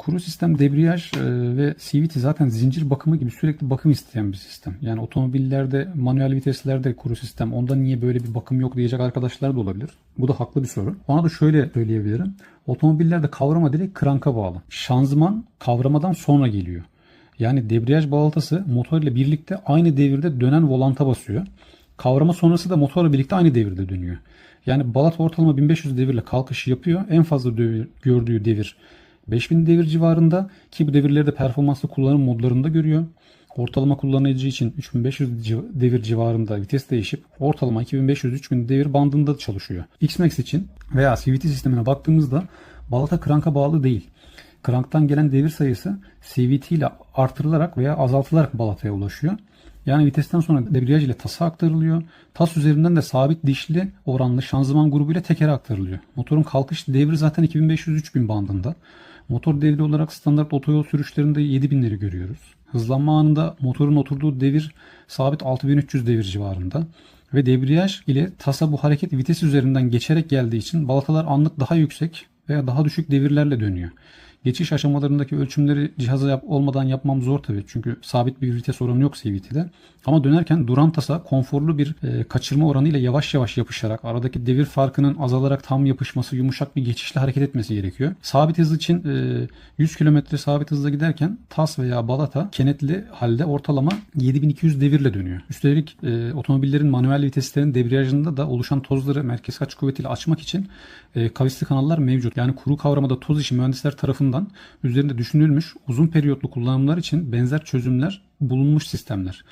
Kuru sistem debriyaj e, ve CVT zaten zincir bakımı gibi sürekli bakım isteyen bir sistem. Yani otomobillerde manuel viteslerde kuru sistem onda niye böyle bir bakım yok diyecek arkadaşlar da olabilir. Bu da haklı bir soru. Ona da şöyle söyleyebilirim. Otomobillerde kavrama direkt kranka bağlı. Şanzıman kavramadan sonra geliyor. Yani debriyaj balatası motor ile birlikte aynı devirde dönen volanta basıyor. Kavrama sonrası da motorla birlikte aynı devirde dönüyor. Yani balata ortalama 1500 devirle kalkış yapıyor. En fazla devir- gördüğü devir 5000 devir civarında ki bu devirleri de performanslı kullanım modlarında görüyor. Ortalama kullanıcı için 3500 civ- devir civarında vites değişip ortalama 2500-3000 devir bandında çalışıyor. X-Max için veya CVT sistemine baktığımızda balata kranka bağlı değil. Kranktan gelen devir sayısı CVT ile artırılarak veya azaltılarak balataya ulaşıyor. Yani vitesten sonra debriyaj ile tasa aktarılıyor. Tas üzerinden de sabit dişli oranlı şanzıman grubu ile tekere aktarılıyor. Motorun kalkış devri zaten 2500-3000 bandında. Motor devri olarak standart otoyol sürüşlerinde 7000'leri görüyoruz. Hızlanma anında motorun oturduğu devir sabit 6300 devir civarında. Ve debriyaj ile tasa bu hareket vites üzerinden geçerek geldiği için balatalar anlık daha yüksek veya daha düşük devirlerle dönüyor. Geçiş aşamalarındaki ölçümleri cihaza yap, olmadan yapmam zor tabii. Çünkü sabit bir vites oranı yok CVT'de. Ama dönerken duran tasa konforlu bir e, kaçırma oranıyla yavaş yavaş yapışarak aradaki devir farkının azalarak tam yapışması, yumuşak bir geçişle hareket etmesi gerekiyor. Sabit hız için e, 100 km sabit hızla giderken tas veya balata kenetli halde ortalama 7200 devirle dönüyor. Üstelik e, otomobillerin manuel viteslerin debriyajında da oluşan tozları merkez kaç kuvvetiyle açmak için e, kavisli kanallar mevcut. Yani kuru kavramada toz işi mühendisler tarafından üzerinde düşünülmüş uzun periyotlu kullanımlar için benzer çözümler bulunmuş sistemler.